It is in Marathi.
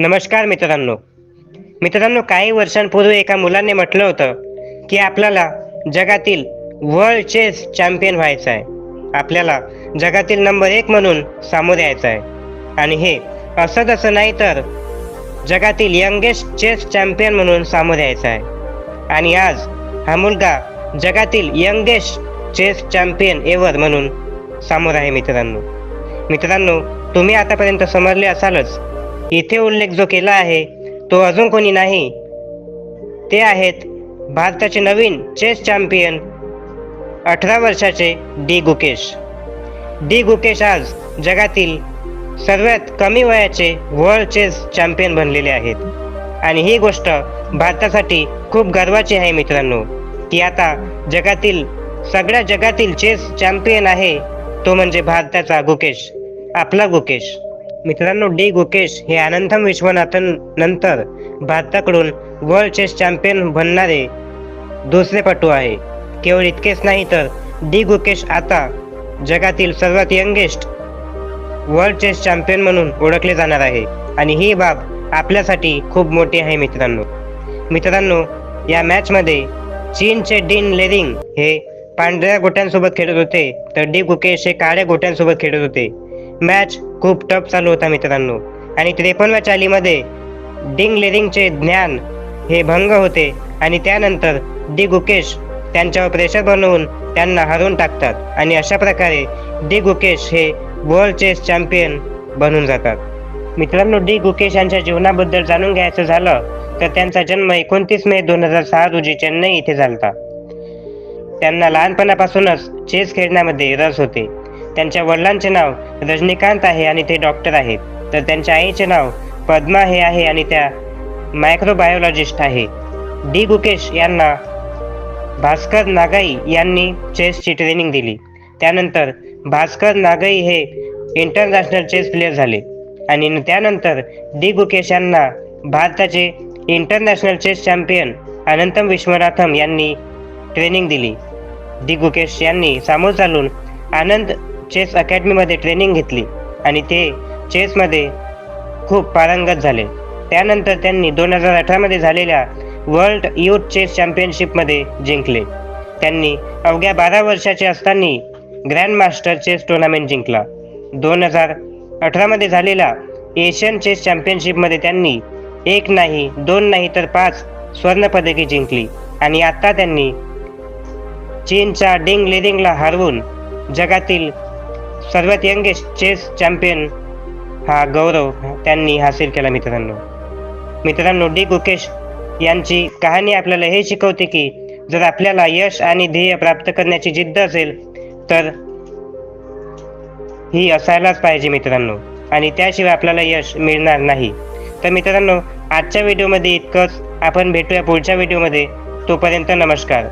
नमस्कार मित्रांनो. मित्रांनो काही वर्षांपूर्वी एका मुलाने म्हटलं होतं की आपल्याला जगातील वर्ल्ड चेस चॅम्पियन व्हायचं आहे. आपल्याला जगातील नंबर एक म्हणून सामोरे यायचं आहे. आणि हे असं तसं नाही तर जगातील यंगेस्ट चेस चॅम्पियन म्हणून सामोरे यायचं आहे. आणि आज हा मुलगा जगातील यंगेस्ट चेस चॅम्पियन एवर म्हणून सामोर आहे मित्रांनो. मित्रांनो तुम्ही आतापर्यंत समजले असालच इथे उल्लेख जो केला आहे तो अजून कोणी नाही. ते आहेत भारताचे नवीन चेस चॅम्पियन अठरा वर्षाचे डी गुकेश. डी गुकेश आज जगातील सर्वात कमी वयाचे वर्ल्ड चेस चॅम्पियन बनलेले आहेत. आणि ही गोष्ट भारतासाठी खूप गर्वाची आहे मित्रांनो की आता जगातील सगळ्या जगातील चेस चॅम्पियन आहे तो म्हणजे भारताचा गुकेश आपला गुकेश. मित्रांनो डी. गुकेश हे अनंतम विश्वनाथन नंतर भारताकडून वर्ल्ड चेस चॅम्पियन बनणारे दुसरे पटू आहे. केवळ इतकेच नाही तर डी. गुकेश आता जगातील सर्वात यंगेस्ट वर्ल्ड चेस चॅम्पियन म्हणून ओळखले जाणार आहे. आणि ही बाब आपल्यासाठी खूप मोठी आहे मित्रांनो. मित्रांनो या मॅचमध्ये चीनचे डिन लेरिंग हे पांढऱ्या गोट्यांसोबत खेळत होते. तर डी. गुकेश हे काळ्या गोट्यांसोबत खेळत होते. मॅच खूप टफ चालू होता मित्रांनो. आणि त्रेपन्नव्या चालीमध्ये डिंग लेरिंगचे ज्ञान हे भंग होते आणि त्यानंतर डी गुकेश त्यांच्यावर प्रेशर बनवून त्यांना हरवून टाकतात. आणि अशा प्रकारे डी गुकेश हे वर्ल्ड चेस चॅम्पियन बनून जातात. मित्रांनो डी गुकेश यांच्या जीवनाबद्दल जाणून घ्यायचं झालं तर त्यांचा जन्म एकोणतीस मे दोन हजार सहा रोजी चेन्नई इथे झाला त्यांना लहानपणापासूनच चेस खेळण्यामध्ये रस होते. त्यांच्या वडिलांचे नाव रजनीकांत आहे आणि ते डॉक्टर आहेत. तर त्यांच्या आईचे नाव पद्मा हे आहे आणि त्या मायक्रोबायोलॉजिस्ट आहे. डी गुकेश यांना भास्कर नागाई यांनी चेसची ट्रेनिंग दिली. त्यानंतर भास्कर नागाई हे इंटरनॅशनल चेस प्लेयर झाले. आणि त्यानंतर डी गुकेश यांना भारताचे international chess champion Anantam Vishwanatham यांनी ट्रेनिंग दिली. डी गुकेश यांनी सामोर चालून आनंद चेस अकॅडमीमध्ये ट्रेनिंग घेतली आणि ते चेसमध्ये खूप पारंगत झाले. त्यानंतर त्यांनी दोन हजार अठरामध्ये झालेल्या वर्ल्ड युथ चेस चॅम्पियनशिपमध्ये जिंकले. त्यांनी अवघ्या बारा वर्षाचे असताना ग्रँड मास्टर चेस टुर्नामेंट जिंकला. दोन हजार अठरामध्ये झालेल्या एशियन चेस चॅम्पियनशिपमध्ये त्यांनी एक नाही दोन नाही तर पाच स्वर्णपदके जिंकली आणि आत्ता त्यांनी चीनच्या डिंग लिरिंगला हरवून जगातील सर्वात यंगेस्ट चेस चॅम्पियन हा गौरव त्यांनी हासिल केला मित्रांनो. मित्रांनो डी. गुकेश यांची कहाणी आपल्याला हे शिकवते की जर आपल्याला यश आणि ध्येय प्राप्त करण्याची जिद्द असेल तर ही असायलाच पाहिजे मित्रांनो. आणि त्याशिवाय आपल्याला यश मिळणार नाही. तर मित्रांनो आजच्या व्हिडिओमध्ये इतकंच. आपण भेटूया पुढच्या व्हिडिओमध्ये. तोपर्यंत नमस्कार.